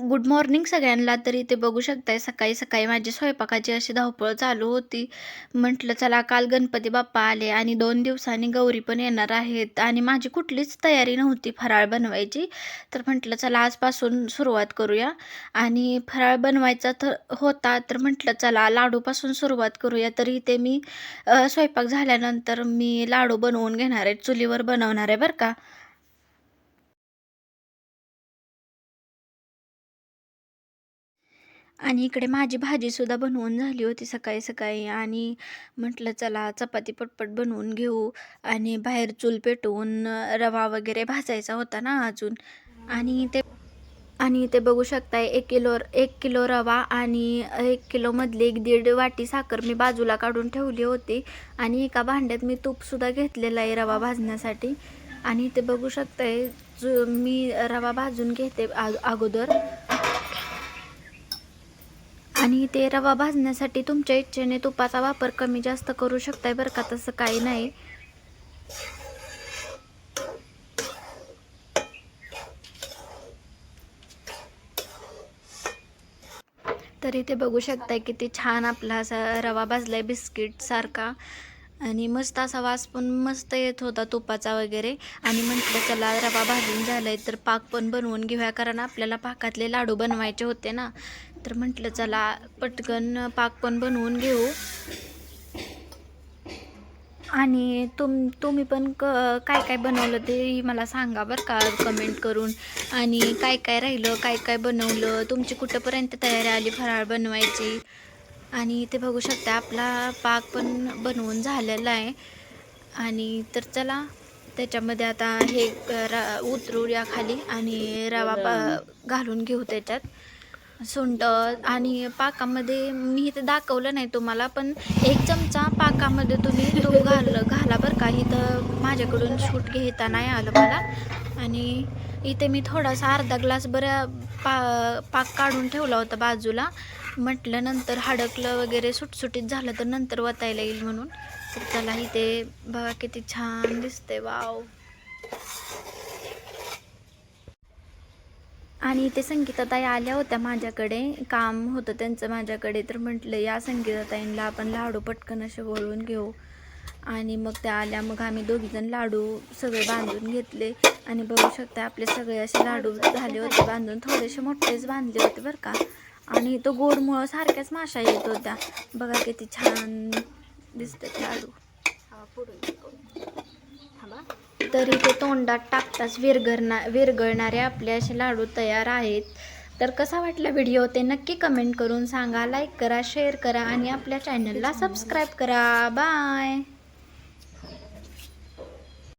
Good morning सगळ्यांना तर इथे बघू शकताय. सकाळी सकाळी माझी स्वयंपाकाची अशी धावपळ चालू होती. म्हटलं चला काल गणपती बाप्पा आले आणि दोन दिवसांनी गौरी पण येणार आहेत. आणि माझी कुठलीच तयारी नव्हती फराळ बनवायची. तर म्हटलं चला आजपासून सुरुवात करूया. आणि फराळ बनवायचा तर होता. तर म्हटलं चला लाडूपासून सुरुवात करूया. तर इथे मी स्वयंपाक झाल्यानंतर मी लाडू बनवून घेणार आहे. चुलीवर बनवणार आहे बरं का? आणि इकडे माझी भाजीसुद्धा बनवून झाली होती सकाळी सकाळी. आणि म्हटलं चला चपाती पटपट बनवून घेऊ. आणि बाहेर चूल पेटवून रवा वगैरे भाजायचा होता ना अजून. आणि ते आणि ते बघू शकताय एक किलो एक किलो रवा आणि एक किलोमधली एक दीड वाटी साखर मी बाजूला काढून ठेवली होती. आणि एका भांड्यात मी तूपसुद्धा घेतलेलं आहे रवा भाजण्यासाठी. आणि ते बघू शकताय जो मी रवा भाजून घेते आ अगोदर आणि ते रवा भाजण्यासाठी तुमच्या इच्छेने तुपाचा वापर कमी जास्त करू शकताय बरं का तसं काही नाही. तर इथे बघू शकताय किती छान आपला असा रवा भाजलाय बिस्किट सारखा. आणि मस्त असा वास पण मस्त येत होता तुपाचा वगैरे. आणि म्हटलं चला रवा भाजून झालाय तर पाक पण बनवून घेऊया कारण आपल्याला पाकातले लाडू बनवायचे होते ना. तर म्हटलं चला पटकन पाक पण बनवून घेऊ. आणि तुम तुम्ही पण क काय काय बनवलं ते मला सांगा बरं का कमेंट करून. आणि काय काय राहिलं काय काय बनवलं तुमची कुठंपर्यंत तयारी आली फराळ बनवायची? आणि ते बघू शकता आपला पाक पण बनवून झालेला आहे. आणि तर चला त्याच्यामध्ये आता हे रा उतरूया खाली आणि रवा पा घालून घेऊ त्याच्यात. सुंठ आणि पाकामध्ये मी इथे दाखवलं नाही तुम्हाला पण एक चमचा पाकामध्ये तुम्ही तो घाल घाला बरं का. इथं माझ्याकडून शूट घेता नाही आलं मला. आणि इथे मी थोडासा अर्धा ग्लास बरं पा पाक काढून ठेवला होता बाजूला. म्हटलं नंतर हडकलं वगैरे सुटसुटीत झालं तर नंतर वतायला येईल म्हणून. तर त्याला इथे बघा किती छान दिसते वाव. आणि इथे संगीताताई आल्या होत्या माझ्याकडे. काम होतं त्यांचं माझ्याकडे. तर म्हटलं या संगीताताईंना आपण लाडू पटकन असे वळून घेऊ. आणि मग त्या आल्या. मग आम्ही दोघीजण लाडू सगळे बांधून घेतले. आणि बघू शकता आपले सगळे असे लाडू झाले होते बांधून. थोडेसे मोठेच बांधले होते बरं का. आणि तो गोडमुळं सारख्याच माशा येत होत्या. बघा किती छान दिसतात लाडू तरी ते तोंडात टाकताच विरघळणा विरघळणारे आपले असे लाडू तयार आहेत. तर कसा वाटला व्हिडिओ ते नक्की कमेंट करून सांगा. लाईक करा शेअर करा आणि आपल्या चॅनलला सबस्क्राईब करा. बाय.